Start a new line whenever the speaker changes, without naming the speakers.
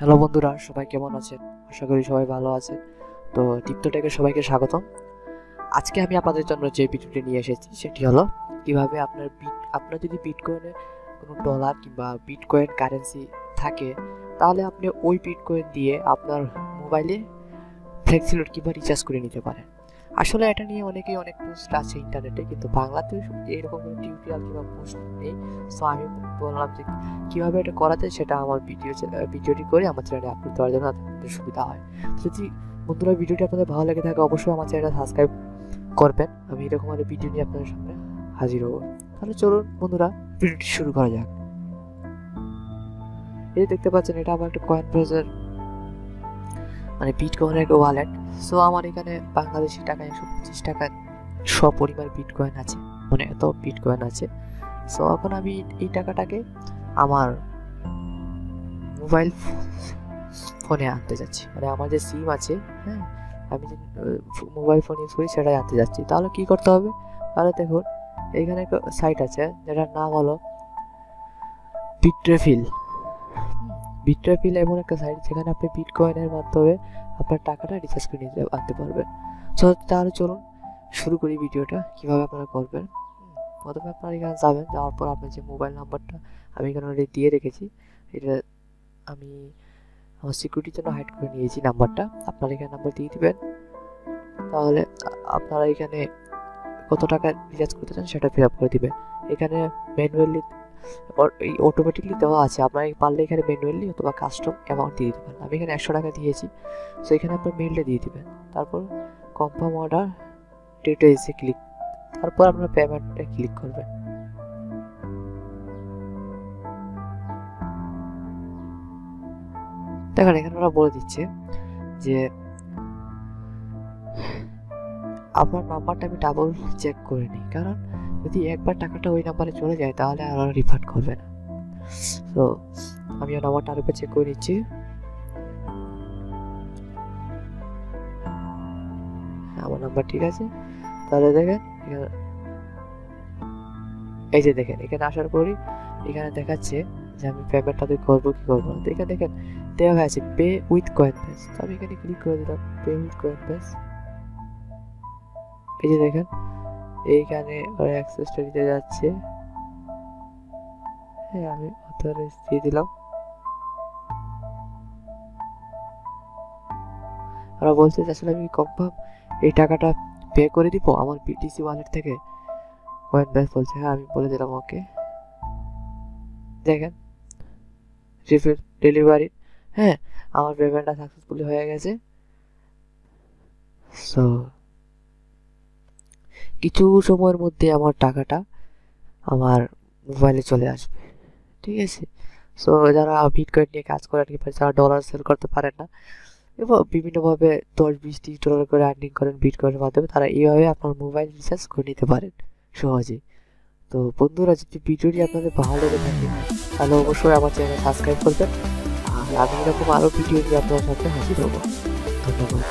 Hello বন্ধুরা, সবাই কেমন আছেন? আশা করি সবাই ভালো আছেন। তো টিপটোটেকে সবাইকে স্বাগতম। আজকে আমি আপনাদের জন্য যে ভিডিওটি নিয়ে এসেছি, সেটি হলো কীভাবে আপনার বিট, আপনার যদি বিটকয়েনে কোনো ডলার কিংবা বিটকয়েন কারেন্সি থাকে, তাহলে আপনি ওই বিটকয়েন দিয়ে আপনার মোবাইলে ফ্লেক্সিলোড কিংবা রিচার্জ করে নিতে পারেন। আসলে এটা নিয়ে অনেকেই অনেক পোস্ট আছে ইন্টারনেটে কিন্তু বাংলাতে এরকম কোনো টিউটোরিয়াল কিংবা পোস্ট নেই। সো আমি বললাম যে কীভাবে এটা করা যায় সেটা আমার ভিডিও ভিডিওটি করে আমার চ্যানেলে আপলোড করার জন্য আপনাদের সুবিধা হয়। যদি বন্ধুরা ভিডিওটি আপনাদের ভালো লেগে থাকে, অবশ্যই আমার চ্যানেলটা সাবস্ক্রাইব করবেন। আমি এরকম একটা ভিডিও নিয়ে আপনাদের সামনে হাজির হব। তাহলে চলুন বন্ধুরা ভিডিওটি শুরু করা যাক। এই দেখতে পাচ্ছেন, এটা আমার একটা কয়েন ব্রাউজার মানে বিটকয়েনের একটা ওয়ালেট সো আমার এখানে বাংলাদেশি টাকা একশো পঁচিশ টাকা সপরিমাণ বিটকয়েন আছে। মানে এত বিটকয়েন আছে। সো এখন আমি এই টাকাটাকে আমার মোবাইল ফোনে আনতে যাচ্ছি। মানে আমার যে সিম আছে হ্যাঁ আমি যে মোবাইল ফোন ইউজ করি সেটাই আনতে যাচ্ছি। তাহলে কি করতে হবে? তাহলে দেখুন, এখানে একটা সাইট আছে, যেটার নাম হলো বিট্রেফিল বিট্রেফিল এমন একটা সাইট যেখানে আপনি বিটকয়েনের মাধ্যমে আপনার টাকাটা রিচার্জ করে নিতে আনতে পারবেন। সো তাহলে চলুন শুরু করি ভিডিওটা, কীভাবে আপনারা করবেন। প্রথমে আপনারা এখানে যাবেন, যাওয়ার পর আপনার যে মোবাইল নাম্বারটা আমি এখানে অলরেডি দিয়ে রেখেছি। এটা আমি আমার সিকিউরিটির জন্য হাইড করে নিয়েছি নাম্বারটা আপনারা এখানে নাম্বার দিয়ে দিবেন। তাহলে আপনারা এখানে কত টাকা রিচার্জ করতে চান সেটা ফিল আপ করে দিবেন। এখানে ম্যানুয়ালি এই অটোমেটিকলি দেওয়া আছে। আপনারা পারলে এখানে ম্যানুয়ালি অথবা কাস্টম অ্যামাউন্ট দিয়ে দিতে পারেন। আমি এখানে একশো টাকা দিয়েছি সো এখানে আপনার মেলটা দিয়ে দিবেন। তারপর কনফার্ম অর্ডার ডিটেলসে ক্লিক তারপর আপনার পেমেন্টটা ক্লিক করবেন। দেখেন এখানে ওরা বলে দিচ্ছে যে আপনার নাম্বারটা আমি ডাবল চেক করে নিই। কারণ যদি একবার টাকাটা ওই নাম্বারে চলে যায়, তাহলে আর রিফান্ড করবে না। তো আমি ওর নাম্বারটা আরেকবার চেক করে নিচ্ছি। আমার নাম্বার ঠিক আছে। তাহলে দেখেন এই যে দেখেন, এখানে আসার পরই এখানে দেখাচ্ছে যে আমি পেমেন্টটা তুই করব কি করব না। তো এখানে দেখেন, দেওয়া হয়েছে পে উইথ কয়েন পেস তো আমি এখানে ক্লিক করে দিলাম পে উইথ কয়েন পেস এই যে দেখেন, এইখানে ওরা অ্যাক্সেসটা যাচ্ছে। হ্যাঁ আমি অথরাইজ দিয়ে দিলাম। ওরা বলছে আসলে আমি কনফার্ম এই টাকাটা পে করে দিব? আমার বিটিসি ওয়ালেট থেকে? কয়েন ব্যাস বলছে হ্যাঁ আমি বলে দিলাম ওকে দেখেন রিফিল ডেলিভারি হ্যাঁ আমার পেমেন্টটা সাকসেসফুলি হয়ে গেছে। সো কিছু সময়ের মধ্যে আমার টাকাটা আমার মোবাইলে চলে আসবে। ঠিক আছে? সো যারা বিটকয়েন নিয়ে কাজ করেন কিংবা যারা ডলার সেল করতে পারেন না, এবং বিভিন্নভাবে দশ বিশ ত্রিশ ডলার করে আর্নিং করেন বিটকয়েনের মাধ্যমে, তারা এইভাবে আপনার মোবাইল রিচার্জ করে নিতে পারেন সহজে তো বন্ধুরা, যদি ভিডিওটি আপনাদের ভালো লেগে থাকে, তাহলে অবশ্যই আমার চ্যানেল সাবস্ক্রাইব করবেন। আর আমি এরকম আরও ভিডিও নিয়ে আপনার সাথে হাজির হব। ধন্যবাদ।